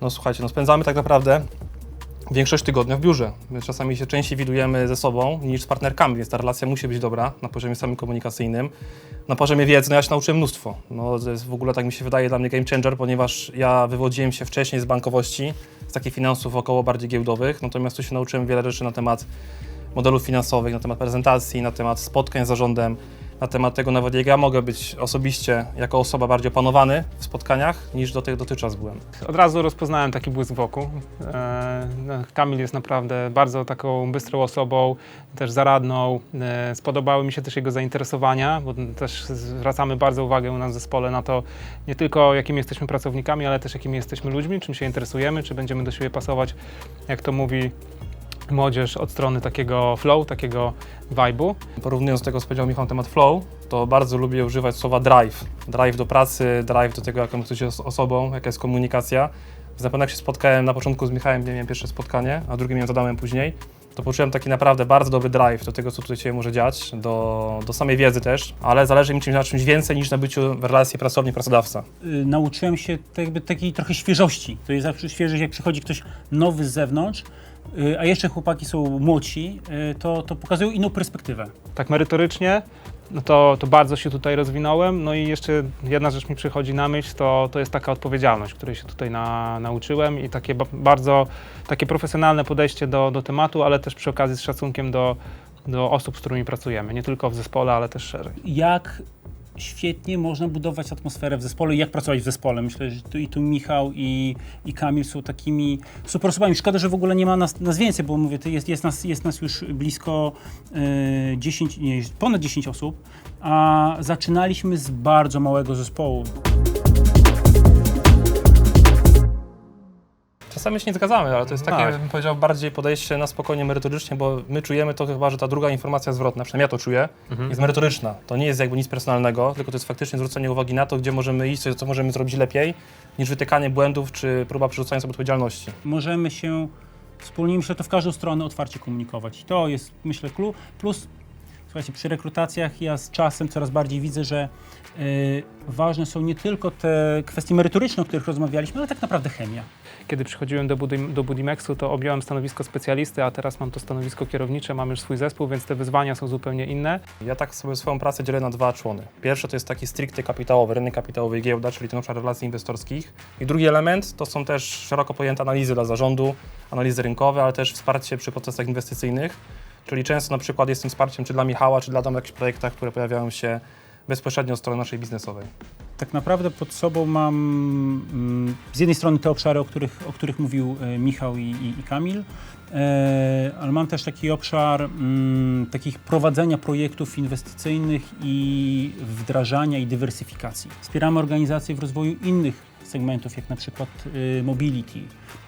No słuchajcie, no spędzamy tak naprawdę większość tygodnia w biurze. My czasami się częściej widujemy ze sobą niż z partnerkami, więc ta relacja musi być dobra na poziomie samym komunikacyjnym. Na poziomie wiedzy, no ja się nauczyłem mnóstwo. No to jest w ogóle, tak mi się wydaje, dla mnie game changer, ponieważ ja wywodziłem się wcześniej z bankowości, z takich finansów około bardziej giełdowych, natomiast tu się nauczyłem wiele rzeczy na temat modelów finansowych, na temat prezentacji, na temat spotkań z zarządem, na temat tego nawet jak ja mogę być osobiście jako osoba bardziej opanowany w spotkaniach niż do tych dotychczas byłem. Od razu rozpoznałem taki błysk wokół. E, no, Kamil jest naprawdę bardzo taką bystrą osobą, też zaradną. E, Spodobały mi się też jego zainteresowania, bo też zwracamy bardzo uwagę u nas w zespole na to, nie tylko jakimi jesteśmy pracownikami, ale też jakimi jesteśmy ludźmi, czym się interesujemy, czy będziemy do siebie pasować, jak to mówi młodzież, od strony takiego flow, takiego vibe'u. Porównując do tego, co powiedział Michał na temat flow, to bardzo lubię używać słowa drive. Drive do pracy, drive do tego, jaką ktoś jest osobą, jaka jest komunikacja. Pewno jak się spotkałem na początku z Michałem, nie miałem pierwsze spotkanie, a drugie miałem z Adamem później, to poczułem taki naprawdę bardzo dobry drive do tego, co tutaj się może dziać, do, do samej wiedzy też, ale zależy mi czymś na czymś więcej niż na byciu w relacji pracownik-pracodawca. y, nauczyłem się tak jakby takiej trochę świeżości. To jest zawsze świeżość, jak przychodzi ktoś nowy z zewnątrz, a jeszcze chłopaki są młodsi, y, to, to pokazują inną perspektywę. tak merytorycznie, no to, to bardzo się tutaj rozwinąłem. No i jeszcze jedna rzecz mi przychodzi na myśl, to, to jest taka odpowiedzialność, której się tutaj na, nauczyłem i takie ba bardzo takie profesjonalne podejście do, do tematu, ale też przy okazji z szacunkiem do, do osób, z którymi pracujemy. Nie tylko w zespole, ale też szerzej. Jak świetnie można budować atmosferę w zespole i jak pracować w zespole. Myślę, że tu, i tu Michał i, i Kamil są takimi super osobami. Szkoda, że w ogóle nie ma nas, nas więcej, bo mówię, jest, jest, nas, jest nas już blisko y, 10, nie, ponad 10 osób, a zaczynaliśmy z bardzo małego zespołu. Czasami się nie zgadzamy, ale to jest takie, Tak. bym powiedział, bardziej podejście na spokojnie merytorycznie, bo my czujemy to chyba, że ta druga informacja zwrotna, przynajmniej ja to czuję, jest merytoryczna. To nie jest jakby nic personalnego, tylko to jest faktycznie zwrócenie uwagi na to, gdzie możemy iść, co- możemy zrobić lepiej, niż wytykanie błędów czy próba przerzucania sobie odpowiedzialności. Możemy się wspólnie, myślę, to w każdą stronę otwarcie komunikować. To jest, myślę, clue. Plus, słuchajcie, przy rekrutacjach ja z czasem coraz bardziej widzę, że y, ważne są nie tylko te kwestie merytoryczne, o których rozmawialiśmy, ale tak naprawdę chemia. Kiedy przychodziłem do, Budim, do Budimexu, to objąłem stanowisko specjalisty, a teraz mam to stanowisko kierownicze, mam już swój zespół, więc te wyzwania są zupełnie inne. Ja tak sobie swoją pracę dzielę na dwa człony. Pierwszy to jest taki stricte kapitałowy, rynek kapitałowy i giełda, czyli ten obszar relacji inwestorskich. I drugi element to są też szeroko pojęte analizy dla zarządu, analizy rynkowe, ale też wsparcie przy procesach inwestycyjnych. Czyli często na przykład jestem wsparciem czy dla Michała, czy dla Adama w jakichś projektach, które pojawiają się bezpośrednio od strony naszej biznesowej. Tak naprawdę pod sobą mam mm, z jednej strony te obszary, o których, o których mówił e, Michał i, i, i Kamil, e, ale mam też taki obszar mm, takich prowadzenia projektów inwestycyjnych i wdrażania i dywersyfikacji. Wspieramy organizacje w rozwoju innych segmentów, jak na przykład e, mobility.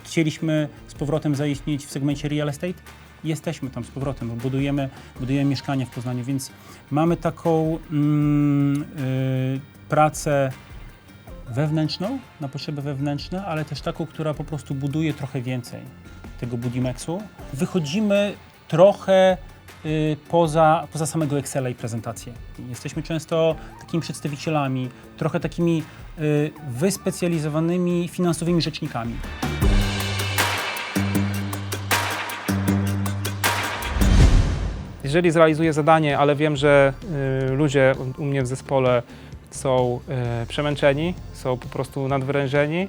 Chcieliśmy z powrotem zaistnieć w segmencie real estate. Jesteśmy tam z powrotem, budujemy, budujemy mieszkania w Poznaniu, więc mamy taką mm, y, pracę wewnętrzną, na potrzeby wewnętrzne, ale też taką, która po prostu buduje trochę więcej tego Budimexu. Wychodzimy trochę y, poza, poza samego Excela i prezentację. Jesteśmy często takimi przedstawicielami, trochę takimi y, wyspecjalizowanymi finansowymi rzecznikami. Jeżeli zrealizuję zadanie, ale wiem, że y, ludzie u- mnie w zespole są y, przemęczeni, są po prostu nadwyrężeni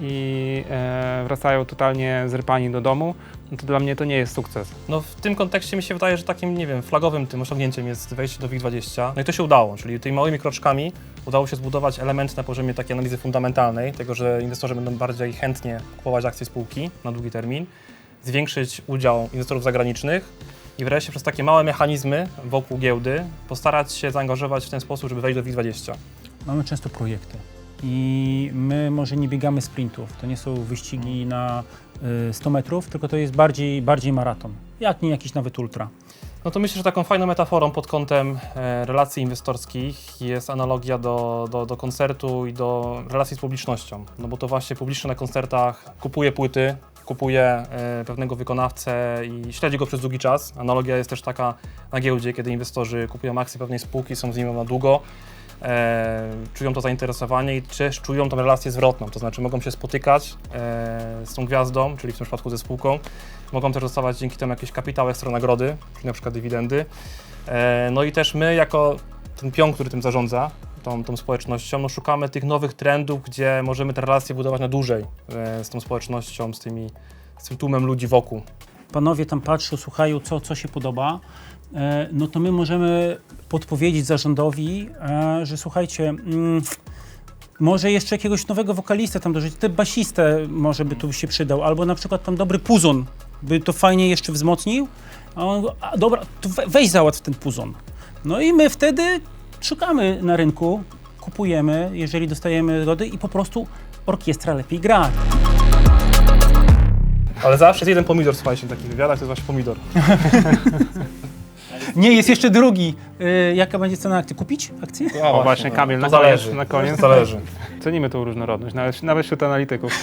i e, wracają totalnie zrypani do domu, no to dla mnie to nie jest sukces. No w tym kontekście mi się wydaje, że takim, nie wiem, flagowym tym osiągnięciem jest wejście do WIG20. No i to się udało, czyli tymi małymi kroczkami udało się zbudować element na poziomie takiej analizy fundamentalnej, tego, że inwestorzy będą bardziej chętnie kupować akcje spółki na długi termin, zwiększyć udział inwestorów zagranicznych i wreszcie przez takie małe mechanizmy wokół giełdy postarać się zaangażować w ten sposób, żeby wejść do WIG20. Mamy często projekty i my może nie biegamy sprintów. To nie są wyścigi na y, 100 metrów, tylko to jest bardziej, bardziej maraton. Jak nie jakiś nawet ultra. No to myślę, że taką fajną metaforą pod kątem e, relacji inwestorskich jest analogia do, do, do koncertu i do relacji z publicznością. No bo to właśnie publiczny na koncertach kupuje płyty, kupuje e, pewnego wykonawcę i śledzi go przez długi czas. Analogia jest też taka na giełdzie, kiedy inwestorzy kupują akcje pewnej spółki, są z nim na długo. e, czują to zainteresowanie i też czują tą relację zwrotną, to znaczy mogą się spotykać e, z tą gwiazdą, czyli w tym przypadku ze spółką, mogą też dostawać dzięki temu jakieś kapitał ekstra nagrody, czyli na przykład dywidendy. E, no i też my jako ten pion, który tym zarządza, tą, tą społecznością, no szukamy tych nowych trendów, gdzie możemy te relacje budować na dłużej e, z tą społecznością, z, tymi, z tym tłumem ludzi wokół. panowie tam patrzą, słuchają, co, co się podoba, e, no to my możemy podpowiedzieć zarządowi, e, że słuchajcie, mm, może jeszcze jakiegoś nowego wokalistę tam dorzucić, te basistę może by tu się przydał, albo na przykład tam dobry puzon by to fajnie jeszcze wzmocnił, a on, a dobra, to we, weź załatw ten puzon. No i my wtedy szukamy na rynku, kupujemy, jeżeli dostajemy zgody i po prostu orkiestra lepiej gra. Ale zawsze jest jeden pomidor, słuchajcie, w takich wywiadach, to jest właśnie pomidor. Nie, jest jeszcze drugi. Y, jaka będzie cena akcji? Kupić akcję? O, właśnie, Kamil, to na zależy. koniec, na koniec. Zależy. Cenimy tą różnorodność, nawet, nawet wśród analityków.